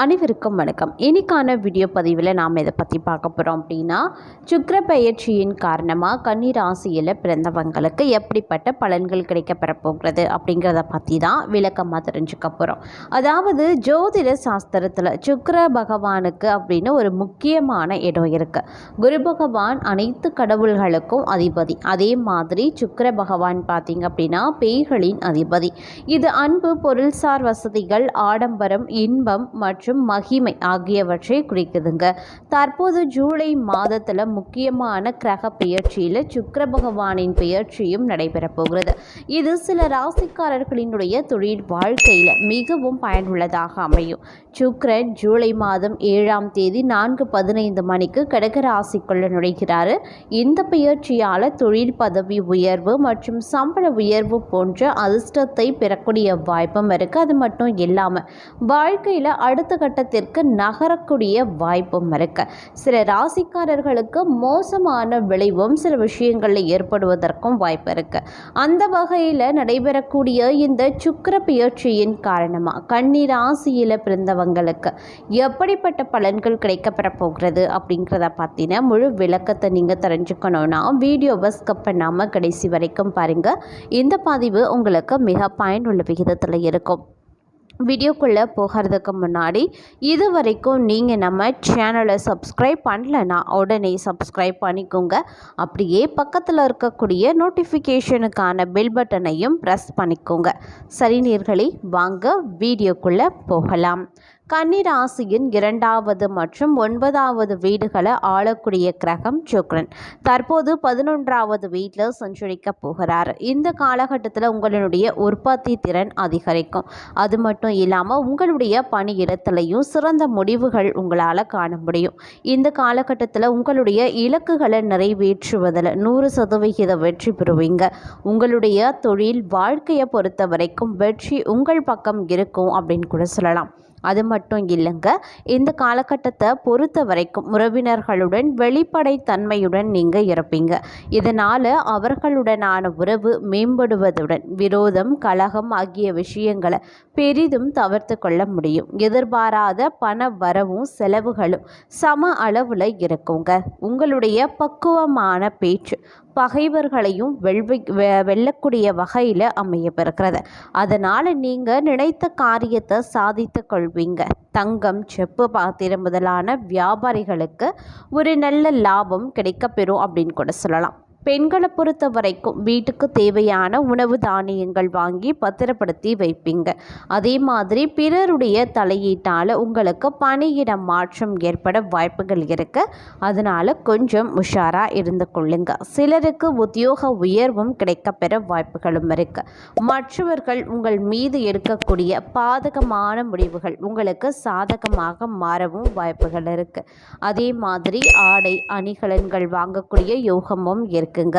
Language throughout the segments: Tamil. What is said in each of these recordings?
அனைவருக்கும் வணக்கம். இன்னைக்கான வீடியோ பதிவில் நாம் இதை பற்றி பார்க்க போகிறோம் அப்படின்னா சுக்கர பயிற்சியின் காரணமாக கன்னி ராசியில் பிறந்தவங்களுக்கு எப்படிப்பட்ட பலன்கள் கிடைக்கப்பெற போகிறது அப்படிங்கிறத பற்றி தான் விளக்கமாக தெரிஞ்சுக்க போகிறோம் அதாவது ஜோதிட சாஸ்திரத்தில் சுக்கர பகவானுக்கு அப்படின்னு ஒரு முக்கியமான இடம் இருக்குது குரு பகவான் அனைத்து கடவுள்களுக்கும் அதிபதி. அதே மாதிரி சுக்கர பகவான் பார்த்தீங்க அப்படின்னா பேய்களின் அதிபதி. இது அன்பு பொருள்சார் வசதிகள் ஆடம்பரம் இன்பம் மற்றும் மற்றும் மகிமை ஆகியவற்றை குறிக்குதுங்க. தற்போது ஜூலை மாதத்தில் முக்கியமான கிரக பெயர்ச்சியில் சுக்கர பகவானின் பெயர்ச்சியும் நடைபெற போகிறது. இது சில ராசிக்காரர்களினுடைய தொழில் வாழ்க்கையில் மிகவும் பயனுள்ளதாக அமையும். சுக்கரன் ஜூலை மாதம் ஏழாம் தேதி நான்கு பதினைந்து மணிக்கு கடக ராசிக்குள்ள நுழைகிறார். இந்த பெயர்ச்சியால் தொழில் பதவி உயர்வு மற்றும் சம்பள உயர்வு போன்ற அதிர்ஷ்டத்தை பெறக்கூடிய வாய்ப்பும் இருக்குது அது மட்டும் இல்லாமல் வாழ்க்கையில் அடுத்த கட்டத்திற்கு நகரக்கூடிய வாய்ப்பும் இருக்கு. சில ராசிக்காரர்களுக்கு மோசமான விளைவும் சில விஷயங்களில் ஏற்படுவதற்கும் வாய்ப்பு இருக்கு. அந்த வகையில் நடைபெறக்கூடிய இந்த சுக்கர பெயர்ச்சியின் காரணமாக கன்னி ராசியில் பிறந்தவங்களுக்கு எப்படிப்பட்ட பலன்கள் கிடைக்கப்பெற போகிறது அப்படிங்கிறத பார்த்தீங்கன்னா முழு விளக்கத்தை நீங்கள் தெரிஞ்சுக்கணுன்னா வீடியோவை ஸ்கப் பண்ணாமல் கடைசி வரைக்கும் பாருங்கள் இந்த பதிவு உங்களுக்கு மிக பயனுள்ள விகிதத்தில் இருக்கும். வீடியோக்குள்ளே போகிறதுக்கு முன்னாடி இது வரைக்கும் நீங்கள் நம்ம சேனலை சப்ஸ்கிரைப் பண்ணலைன்னா உடனே சப்ஸ்கிரைப் பண்ணிக்கோங்க. அப்படியே பக்கத்தில் இருக்கக்கூடிய நோட்டிஃபிகேஷனுக்கான பெல் பட்டனையும் ப்ரெஸ் பண்ணிக்கோங்க. சரி நேர்களே வாங்க வீடியோக்குள்ளே போகலாம். கன்னிராசியின் இரண்டாவது மற்றும் ஒன்பதாவது வீடுகளை ஆளக்கூடிய கிரகம் சுக்ரன். தற்போது பதினொன்றாவது வீட்டில் சஞ்சரிக்க போகிறார். இந்த காலகட்டத்தில் உங்களுடைய உற்பத்தி திறன் அதிகரிக்கும். அது மட்டும் இல்லாமல் உங்களுடைய பணியிடத்திலையும் சிறந்த முடிவுகள் உங்களால் காண முடியும். இந்த காலகட்டத்தில் உங்களுடைய இலக்குகளை நிறைவேற்றுவதில் நூறு சதவிகித வெற்றி பெறுவீங்க. உங்களுடைய தொழில் வாழ்க்கையை பொறுத்த வரைக்கும் வெற்றி உங்கள் பக்கம் இருக்கும் அப்படின்னு கூட சொல்லலாம். அது மட்டும் இல்லைங்க. இந்த காலகட்டத்தை பொறுத்த வரைக்கும் உறவினர்களுடன் வெளிப்படைத்தன்மையுடன் நீங்கள் இருப்பீங்க. இதனால் அவர்களுடனான உறவு மேம்படுவதுடன் விரோதம் கலகம் ஆகிய விஷயங்களை பெரிதும் தவிர்த்து கொள்ள முடியும். எதிர்பாராத பண வரவும் செலவுகளும் சம அளவில் இருக்குங்க. உங்களுடைய பக்குவமான பேச்சு பகைவர்களையும் வெல்வி வெல்லக்கூடிய வகையில் அமையப்பெறுகிறது. அதனால் நீங்கள் நினைத்த காரியத்தை சாதித்து கொள்வீங்க. தங்கம் செப்பு பாத்திரம் முதலான வியாபாரிகளுக்கு ஒரு நல்ல லாபம் கிடைக்கப்பெறும் அப்படின்னு கூட சொல்லலாம். பெண்களை பொறுத்த வரைக்கும் வீட்டுக்கு தேவையான உணவு தானியங்கள் வாங்கி பத்திரப்படுத்தி வைப்பீங்க. அதே மாதிரி பிறருடைய தலையீட்டால் உங்களுக்கு பணியிட மாற்றம் ஏற்பட வாய்ப்புகள் இருக்கு. அதனால் கொஞ்சம் உஷாராக இருந்து கொள்ளுங்க. சிலருக்கு உத்தியோக உயர்வும் கிடைக்கப்பெற வாய்ப்புகளும் இருக்கு. மற்றவர்கள் உங்கள் மீது எடுக்கக்கூடிய பாதகமான முடிவுகள் உங்களுக்கு சாதகமாக மாறவும் வாய்ப்புகள் இருக்கு. அதே மாதிரி ஆடை அணிகலன்கள் வாங்கக்கூடிய யோகமும் இருக்கு. இருக்குங்க.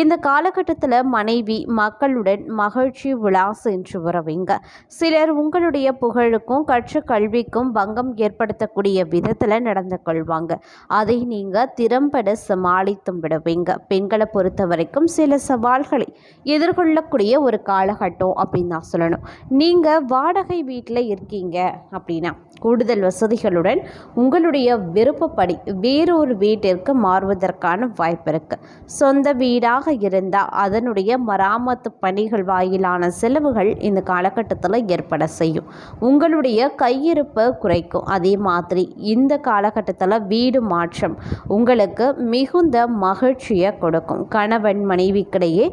இந்த காலகட்டத்தில் மனைவி மக்களுடன் மகிழ்ச்சி விழா சென்று வரவீங்க. சிலர் உங்களுடைய புகழுக்கும் கற்ற கல்விக்கும் பங்கம் ஏற்படுத்தக்கூடிய விதத்தில் நடந்து கொள்வாங்க. அதை நீங்கள் திறம்பட சமாளித்தும் விடுவீங்க. பெண்களை பொறுத்த வரைக்கும் சில சவால்களை எதிர்கொள்ளக்கூடிய ஒரு காலகட்டம் அப்படின்னு தான் சொல்லணும். நீங்கள் வாடகை வீட்டில் இருக்கீங்க அப்படின்னா கூடுதல் வசதிகளுடன் உங்களுடைய விருப்பப்படி வேறொரு வீட்டிற்கு மாறுவதற்கான வாய்ப்பு இருக்குது சொந்த வீடாக இருந்தால் அதனுடைய மராமத்து பணிகள் வாயிலான செலவுகள் இந்த காலகட்டத்தில் ஏற்பட செய்யும். உங்களுடைய கையிருப்பை குறைக்கும். அதே மாதிரி இந்த காலகட்டத்தில் வீடு மாற்றம் உங்களுக்கு மிகுந்த மகிழ்ச்சியை கொடுக்கும். கணவன் மனைவிக்கிடையே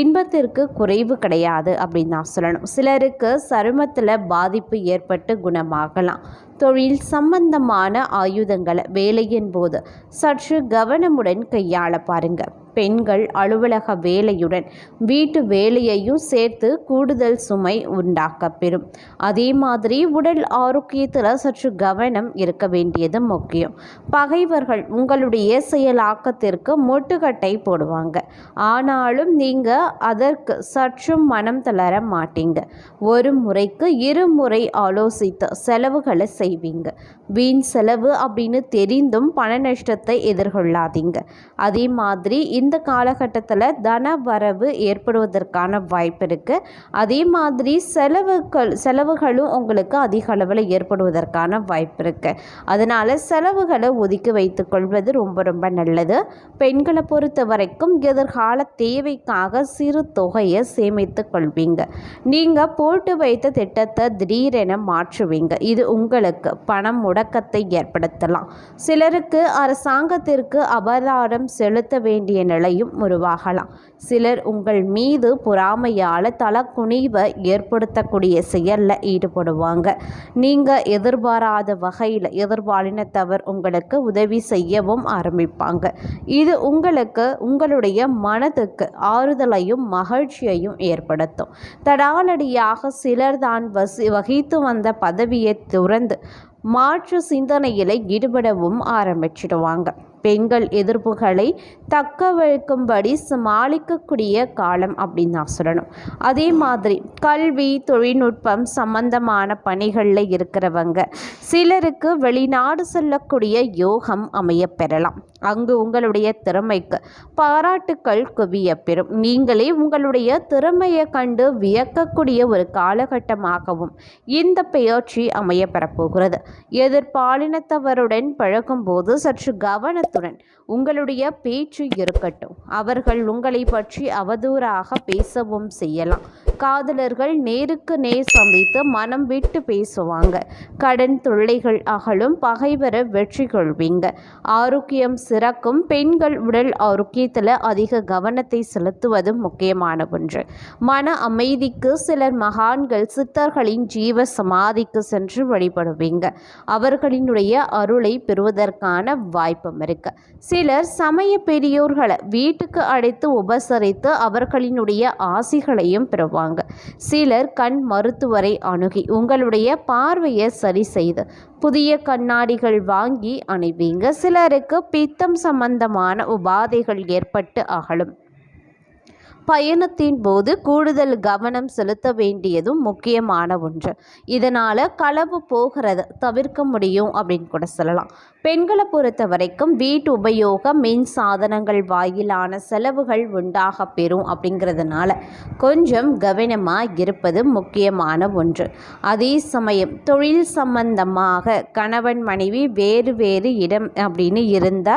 இன்பத்திற்கு குறைவு கிடையாது அப்படின்னு நான் சொல்லணும். சிலருக்கு சருமத்தில் பாதிப்பு ஏற்பட்டு குணமாகலாம். தொழில் சம்பந்தமான ஆயுதங்களை வேலையின் போது சற்று கவனமுடன் கையாள பாருங்கள் பெண்கள் அலுவலக வேலையுடன் வீட்டு வேலையையும் சேர்த்து கூடுதல் சுமை உண்டாக்கப்பெறும். அதே மாதிரி உடல் ஆரோக்கியத்தில் சற்று கவனம் இருக்க வேண்டியது முக்கியம். பகைவர்கள் உங்களுடைய செயலாக்கத்திற்கு முட்டுக்கட்டை போடுவாங்க. ஆனாலும் நீங்கள் அதற்கு சற்றும் மனம் தளர மாட்டீங்க. ஒரு முறைக்கு இருமுறை ஆலோசித்து செலவுகளை செய்வீங்க. வீண் செலவு அப்படின்னு தெரிந்தும் பண நஷ்டத்தை எதிர்கொள்ளாதீங்க. அதே மாதிரி இந்த காலகட்டத்தில் தன வரவு ஏற்படுவதற்கான வாய்ப்பு இருக்குது அதே மாதிரி செலவுகள் செலவுகளும் உங்களுக்கு அதிக அளவில் ஏற்படுவதற்கான வாய்ப்பு இருக்குது அதனால் செலவுகளை ஒதுக்கி வைத்துக் கொள்வது ரொம்ப ரொம்ப நல்லது. பெண்களை பொறுத்த வரைக்கும் எதிர்கால தேவைக்காக சிறு தொகையை சேமித்து கொள்வீங்க. நீங்கள் போட்டு வைத்த திட்டத்தை திடீரென மாற்றுவீங்க. இது உங்களுக்கு பணம் முடக்கத்தை ஏற்படுத்தலாம். சிலருக்கு அரசாங்கத்திற்கு அபராதம் செலுத்த வேண்டிய நிலையும் உருவாகலாம். சிலர் உங்கள் மீது பொறாமையால் தலக்குனிவை ஏற்படுத்தக்கூடிய செயலில் ஈடுபடுவாங்க. நீங்கள் எதிர்பாராத வகையில் எதிர்பாலினத்தவர் உங்களுக்கு உதவி செய்யவும் ஆரம்பிப்பாங்க. இது உங்களுக்கு உங்களுடைய மனதுக்கு ஆறுதலையும் மகிழ்ச்சியையும் ஏற்படுத்தும். தடாலடியாக சிலர் தான் வசி வகித்து வந்த பதவியை துறந்து மாற்று சிந்தனையில் ஈடுபடவும் ஆரம்பிச்சிடுவாங்க. பெண்கள் எதிர்ப்புகளை தக்க வைக்கும்படி சமாளிக்கக்கூடிய காலம் அப்படின்னு நான் சொல்லணும். அதே மாதிரி கல்வி தொழில்நுட்பம் சம்பந்தமான பணிகளில் இருக்கிறவங்க சிலருக்கு வெளிநாடு செல்லக்கூடிய யோகம் அமைய பெறலாம். அங்கு உங்களுடைய திறமைக்கு பாராட்டுக்கள் குவிய பெறும். நீங்களே உங்களுடைய திறமையை கண்டு வியக்கக்கூடிய ஒரு காலகட்டமாகவும் இந்த பெயர்ச்சி அமைய பெறப்போகிறது. எதிர்பாலினத்தவருடன் பழகும்போது சற்று கவனத்துடன் உங்களுடைய பேச்சு இருக்கட்டும். அவர்கள் உங்களை பற்றி அவதூறாக பேசவும் செய்யலாம். காதலர்கள் நேருக்கு நேர் சந்தித்து மனம் விட்டு பேசுவாங்க. கடன் தொல்லைகள் அகலும் பகைவர வெற்றி கொள்வீங்க. ஆரோக்கியம் சிறக்கும் பெண்கள் உடல் ஆரோக்கியத்தில் அதிக கவனத்தை செலுத்துவது முக்கியமான ஒன்று. மன அமைதிக்கு சிலர் மகான்கள் சித்தர்களின் ஜீவ சமாதிக்கு சென்று வழிபடுவீங்க. அவர்களினுடைய அருளை பெறுவதற்கான வாய்ப்பும் இருக்கு. சிலர் சமய பெரியோர்களை வீட்டுக்கு அழைத்து உபசரித்து அவர்களினுடைய ஆசிகளையும் பெறுவாங்க. சிலர் கண் மருத்துவரை அணுகி உங்களுடைய பார்வையை சரி செய்து புதிய கண்ணாடிகள் வாங்கி அணிவீங்க. சிலருக்கு பித்தம் சம்பந்தமான உபாதைகள் ஏற்பட்டு அகலும். பயணத்தின் போது கூடுதல் கவனம் செலுத்த வேண்டியதும் முக்கியமான ஒன்று. இதனால் களவு போகிறத தவிர்க்க முடியும் அப்படின்னு கூட சொல்லலாம். பெண்களை பொறுத்த வரைக்கும் வீட்டு உபயோக மின் சாதனங்கள் வாயிலான செலவுகள் உண்டாக பெறும் அப்படிங்கிறதுனால கொஞ்சம் கவனமாக இருப்பது முக்கியமான ஒன்று. அதே சமயம் தொழில் சம்பந்தமாக கணவன் மனைவி வேறு வேறு இடம் அப்படின்னு இருந்த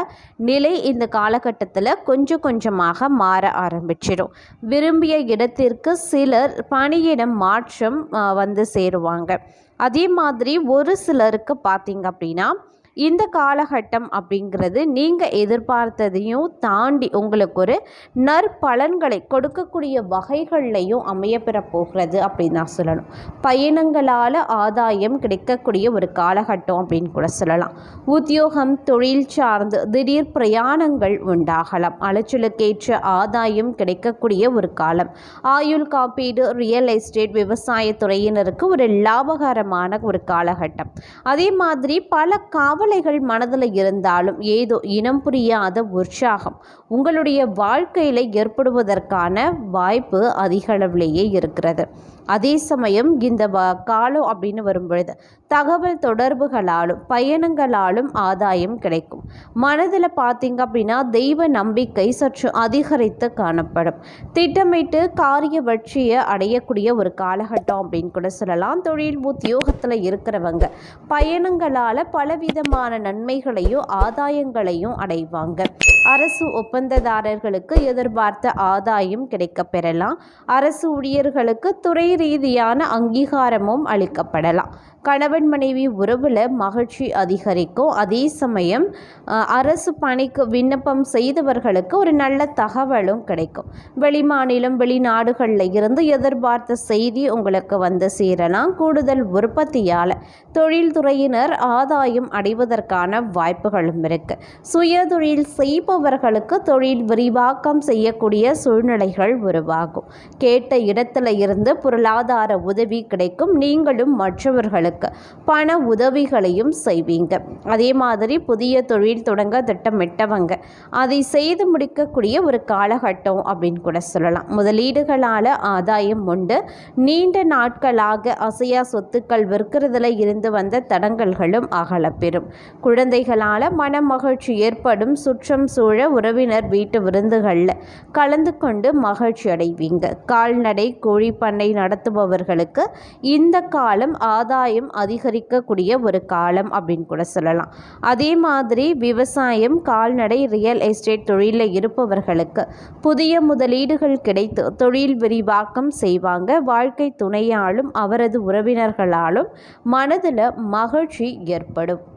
நிலை இந்த காலகட்டத்தில் கொஞ்சம் கொஞ்சமாக மாற ஆரம்பிச்சிடும். விரும்பிய இடத்திற்கு சிலர் பணியிடம் மாற்றம் வந்து சேருவாங்க. அதே மாதிரி ஒரு சிலருக்கு பார்த்திங்க அப்படின்னா இந்த காலகட்டம் அப்படிங்கிறது நீங்கள் எதிர்பார்த்ததையும் தாண்டி உங்களுக்கு ஒரு நற்பலன்களை கொடுக்கக்கூடிய வகைகள்லையும் அமையப்பெற போகிறது அப்படின்னு நான் சொல்லணும். பயணங்களால் ஆதாயம் கிடைக்கக்கூடிய ஒரு காலகட்டம் அப்படின்னு கூட சொல்லலாம். உத்தியோகம் தொழில் சார்ந்து திடீர் பிரயாணங்கள் உண்டாகலாம். அலைச்சலுக்கேற்ற ஆதாயம் கிடைக்கக்கூடிய ஒரு காலம். ஆயுள் காப்பீடு ரியல் எஸ்டேட் விவசாய துறையினருக்கு ஒரு லாபகரமான ஒரு காலகட்டம். அதே மாதிரி பல கவலைகள் மனதில் இருந்தாலும் ஏதோ இனம் புரியாத உற்சாகம் உங்களுடைய வாழ்க்கையில் ஏற்படுவதற்கான வாய்ப்பு அதிகளவிலேயே இருக்கிறது. அதே சமயம் இந்த வ காலம் அப்படின்னு வரும்பொழுது தகவல் தொடர்புகளாலும் பயணங்களாலும் ஆதாயம் கிடைக்கும். மனதில் பார்த்தீங்க அப்படின்னா தெய்வ நம்பிக்கை சற்று அதிகரித்து காணப்படும். திட்டமிட்டு காரிய வெற்றியை அடையக்கூடிய ஒரு காலகட்டம் அப்படின்னு கூட சொல்லலாம். தொழில் உத்தியோகத்தில் இருக்கிறவங்க பயணங்களால் பலவிதமான நன்மைகளையும் ஆதாயங்களையும் அடைவாங்க. அரசு ஒப்பந்ததாரர்களுக்கு எதிர்பார்த்த ஆதாயம் கிடைக்கப்பெறலாம். அரசு ஊழியர்களுக்கு துறை ரீதியான அங்கீகாரமும் அளிக்கப்படலாம். கணவன் மனைவி உறவில் மகிழ்ச்சி அதிகரிக்கும். அதே சமயம் அரசு பணிக்கு விண்ணப்பம் செய்தவர்களுக்கு ஒரு நல்ல தகவலும் கிடைக்கும். வெளிமாநிலம் வெளிநாடுகளில் இருந்து எதிர்பார்த்த செய்தி உங்களுக்கு வந்து சேரலாம். கூடுதல் உற்பத்தியால் தொழில்துறையினர் ஆதாயம் அடைவதற்கான வாய்ப்புகளும் இருக்கு. சுயதொழில் செய்பவர்களுக்கு தொழில் விரிவாக்கம் செய்யக்கூடிய சூழ்நிலைகள் உருவாகும். கேட்ட இடத்துல இருந்து பொருளாதார உதவி கிடைக்கும். நீங்களும் மற்றவர்களுக்கு பெறுபவர்களுக்கு பண உதவிகளையும் செய்வீங்க. அதே மாதிரி புதிய தொழில் தொடங்க திட்டமிட்டவங்க அதை செய்து முடிக்கக்கூடிய ஒரு காலகட்டம் அப்படின்னு கூட சொல்லலாம். முதலீடுகளால் ஆதாயம் உண்டு. நீண்ட நாட்களாக அசையா சொத்துக்கள் விற்கிறதுல இருந்து வந்த தடங்கல்களும் அகலப்பெறும். குழந்தைகளால் மன மகிழ்ச்சி ஏற்படும். சுற்றம் சூழ உறவினர் வீட்டு விருந்துகளில் கலந்து கொண்டு மகிழ்ச்சி அடைவீங்க. கால்நடை கோழி பண்ணை நடத்துபவர்களுக்கு இந்த காலம் ஆதாயம் அதிகரிக்கக்கூடிய ஒரு காலம் அப்படின்னு கூட சொல்லலாம். அதே மாதிரி விவசாயம் கால்நடை ரியல் எஸ்டேட் தொழிலில் இருப்பவர்களுக்கு புதிய முதலீடுகள் கிடைத்து தொழில் விரிவாக்கம் செய்வாங்க. வாழ்க்கை துணையாலும் அவரது உறவினர்களாலும் மனதில் மகிழ்ச்சி ஏற்படும்.